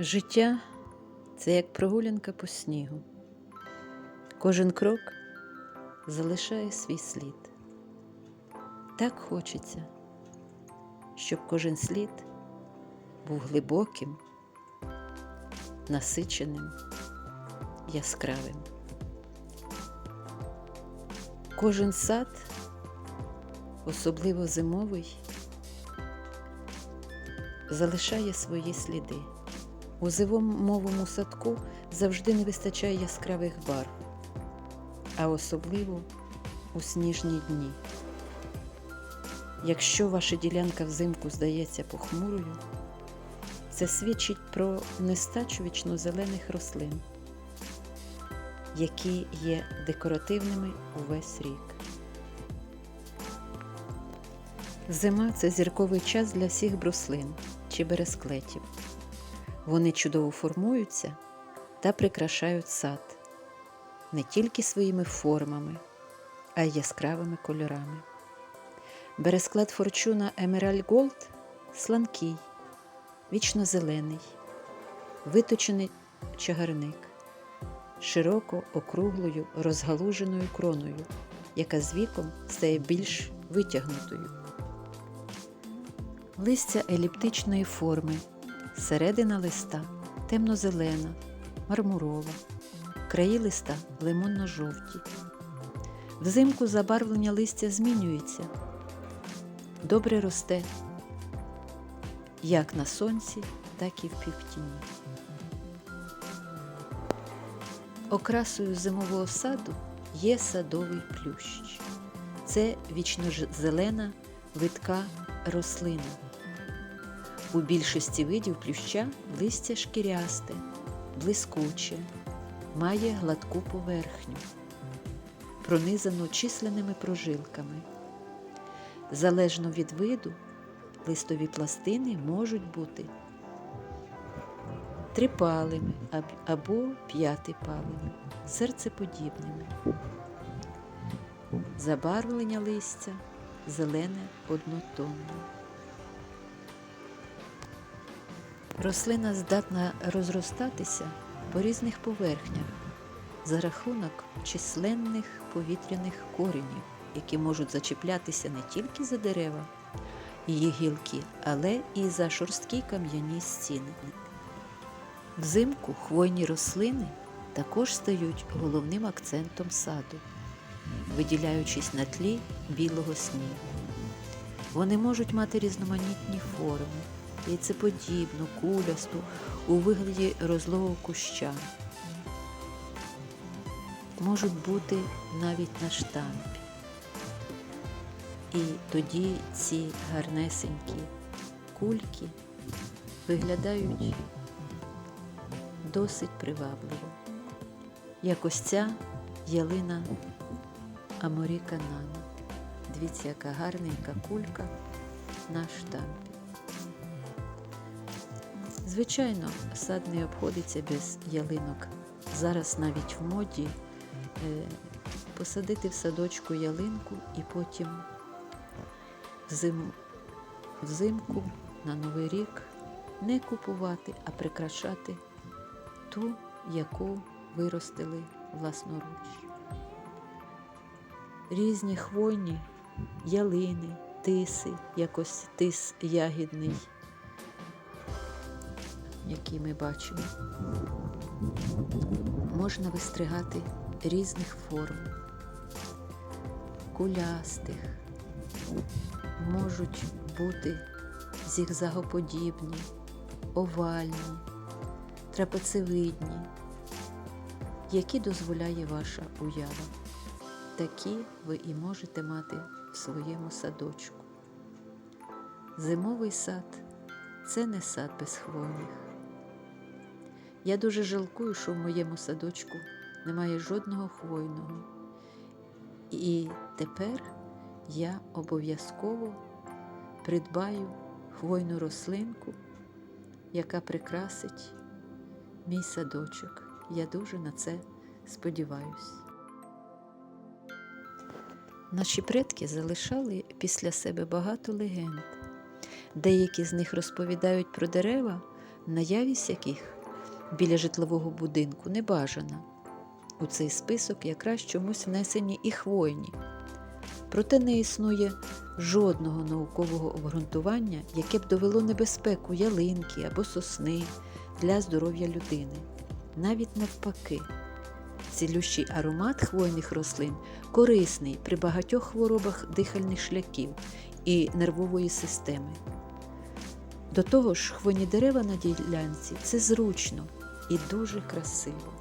Життя це як прогулянка по снігу. Кожен крок залишає свій слід. Так хочеться, щоб кожен слід був глибоким, насиченим, яскравим. Кожен сад, особливо зимовий, залишає свої сліди. У зимовому садку завжди не вистачає яскравих барв, а особливо у сніжні дні. Якщо ваша ділянка взимку здається похмурою, це свідчить про нестачу вічнозелених рослин, які є декоративними увесь рік. Зима це зірковий час для всіх бруслин чи бересклетів. Вони чудово формуються та прикрашають сад не тільки своїми формами, а й яскравими кольорами. Бересклет форчуна Емераль Голд сланкий, вічно-зелений, виточений чагарник, широко округлою розгалуженою кроною, яка з віком стає більш витягнутою. Листя еліптичної форми, середина листа темно-зелена, мармурова, краї листа лимонно-жовті. Взимку забарвлення листя змінюється, добре росте як на сонці, так і в півтіні. Окрасою зимового саду є садовий плющ. Це вічно-зелена витка рослина. У більшості видів плюща листя шкірясте, блискуче, має гладку поверхню, пронизану численними прожилками. Залежно від виду, листові пластини можуть бути трипалими або п'ятипалими, серцеподібними. Забарвлення листя зелене однотонне. Рослина здатна розростатися по різних поверхнях за рахунок численних повітряних коренів, які можуть зачіплятися не тільки за дерева, її гілки, але і за шорсткі кам'яні стіни. Взимку хвойні рослини також стають головним акцентом саду, виділяючись на тлі білого снігу. Вони можуть мати різноманітні форми, яйцеподібну, кулясту у вигляді розлого куща. Можуть бути навіть на штампі. І тоді ці гарнесенькі кульки виглядають досить привабливо. Як ось ця ялина Аморіка Нано. Дивіться, яка гарненька кулька на штампі. Звичайно, сад не обходиться без ялинок. Зараз навіть в моді е, посадити в садочку ялинку і потім взим, взимку на Новий рік не купувати, а прикрашати ту, яку виростили власноруч. Різні хвойні ялини, тиси, якось тис ягідний, який ми бачимо. Можна вистригати різних форм, кулястих, можуть бути зігзагоподібні, овальні, трапецевидні, які дозволяє ваша уява. Такі ви і можете мати в своєму садочку. Зимовий сад це не сад без хвойних. Я дуже жалкую, що в моєму садочку немає жодного хвойного. І тепер я обов'язково придбаю хвойну рослинку, яка прикрасить мій садочок. Я дуже на це сподіваюсь. Наші предки залишали після себе багато легенд. Деякі з них розповідають про дерева, наявність яких біля житлового будинку не бажана. У цей список якраз чомусь внесені і хвойні. Проте не існує жодного наукового обґрунтування, яке б довело небезпеку ялинки або сосни для здоров'я людини. Навіть навпаки, цілющий аромат хвойних рослин корисний при багатьох хворобах дихальних шляхів і нервової системи. До того ж, хвойні дерева на ділянці це зручно і дуже красиво.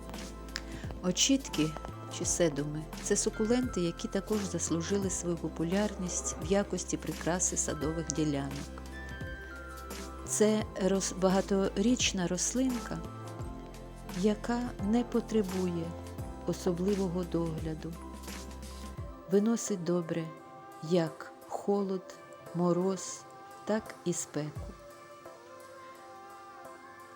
Очітки чи седуми це сукуленти, які також заслужили свою популярність в якості прикраси садових ділянок. Це роз... багаторічна рослинка, яка не потребує особливого догляду. Виносить добре як холод, мороз, так і спеку.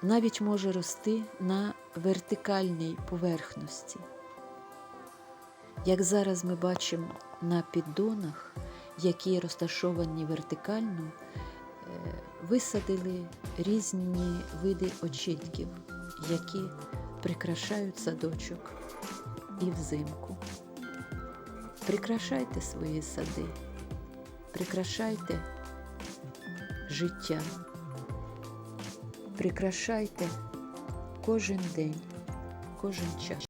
Навіть може рости на вертикальній поверхності. Як зараз ми бачимо на піддонах, які розташовані вертикально, е, висадили різні види очітків, які прикрашають садочок і взимку. Прикрашайте свої сади, прикрашайте життя, прикрашайте кожен день, кожен час.